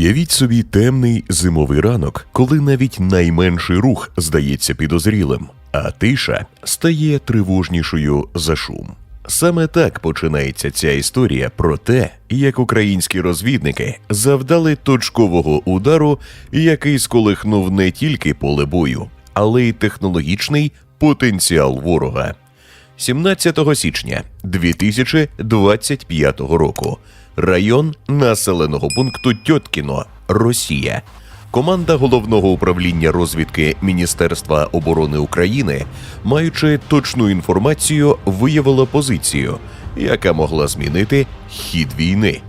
Уявіть собі темний зимовий ранок, коли навіть найменший рух здається підозрілим, а тиша стає тривожнішою за шум. Саме так починається ця історія про те, як українські розвідники завдали точкового удару, який сколихнув не тільки поле бою, але й технологічний потенціал ворога. 17 січня 2025 року. Район населеного пункту Тьоткіно, Росія. Команда головного управління розвідки Міністерства оборони України, маючи точну інформацію, виявила позицію, яка могла змінити хід війни.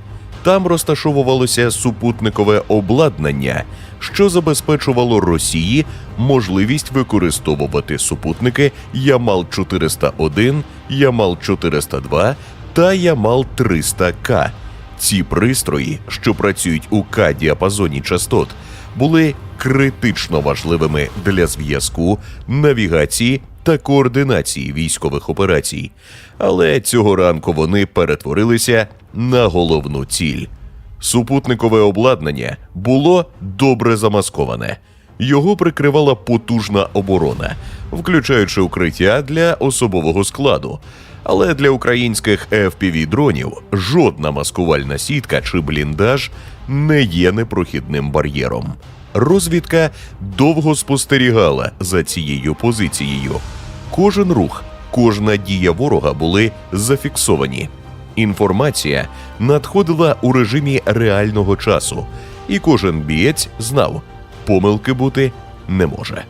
Там розташовувалося супутникове обладнання, що забезпечувало Росії можливість використовувати супутники Ямал 401, Ямал 402 та Ямал 300К. Ці пристрої, що працюють у К-діапазоні частот, були критично важливими для зв'язку, навігації та координації військових операцій. Але цього ранку вони перетворилися на головну ціль. Супутникове обладнання було добре замасковане. Його прикривала потужна оборона, включаючи укриття для особового складу. Але для українських fpv дронів жодна маскувальна сітка чи бліндаж не є непрохідним бар'єром. Розвідка довго спостерігала за цією позицією. Кожен рух, кожна дія ворога були зафіксовані. Інформація надходила у режимі реального часу, і кожен бієць знав, помилки бути не може.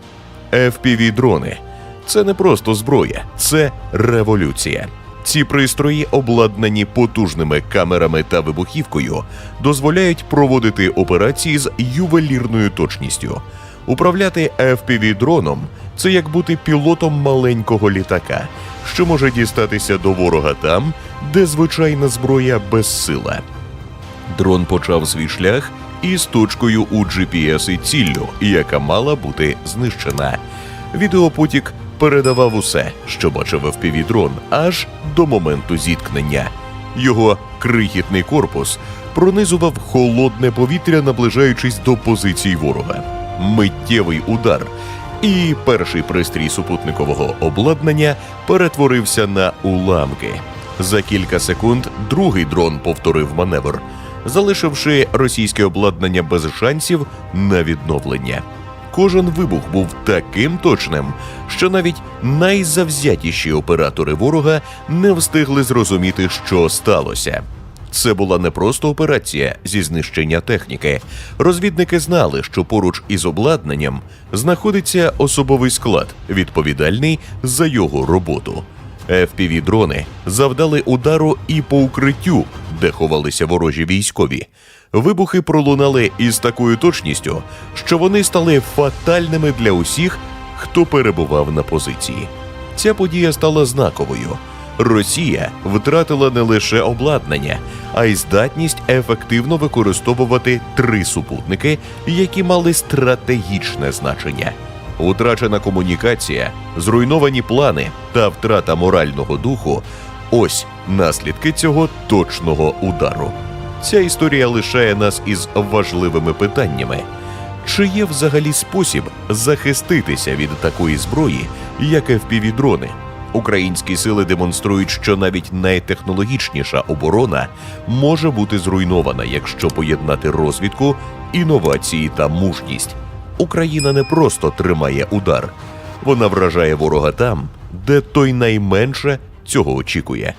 fpv дрони це не просто зброя, це революція. Ці пристрої, обладнані потужними камерами та вибухівкою, дозволяють проводити операції з ювелірною точністю. Управляти fpv дроном це як бути пілотом маленького літака, що може дістатися до ворога там, де звичайна зброя безсила. Дрон почав свій шлях із точкою у GPS і ціллю, яка мала бути знищена. Відеопотік передавав усе, що бачив FPV-дрон, аж до моменту зіткнення. Його крихітний корпус пронизував холодне повітря, наближаючись до позицій ворога. Миттєвий удар. І перший пристрій супутникового обладнання перетворився на уламки. За кілька секунд другий дрон повторив маневр, залишивши російське обладнання без шансів на відновлення. Кожен вибух був таким точним, що навіть найзавзятіші оператори ворога не встигли зрозуміти, що сталося. Це була не просто операція зі знищення техніки. Розвідники знали, що поруч із обладнанням знаходиться особовий склад, відповідальний за його роботу. fpv дрони завдали удару і по укриттю, де ховалися ворожі військові. Вибухи пролунали із такою точністю, що вони стали фатальними для усіх, хто перебував на позиції. Ця подія стала знаковою. Росія втратила не лише обладнання, а й здатність ефективно використовувати три супутники, які мали стратегічне значення. Утрачена комунікація, зруйновані плани та втрата морального духу ось наслідки цього точного удару. Ця історія лишає нас із важливими питаннями. Чи є взагалі спосіб захиститися від такої зброї, як FPV-дрони? Українські сили демонструють, що навіть найтехнологічніша оборона може бути зруйнована, якщо поєднати розвідку, інновації та мужність. Україна не просто тримає удар, вона вражає ворога там, де той найменше цього очікує.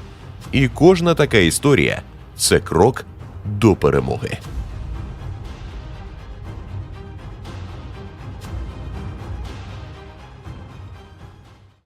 І кожна така історія це крок до перемоги.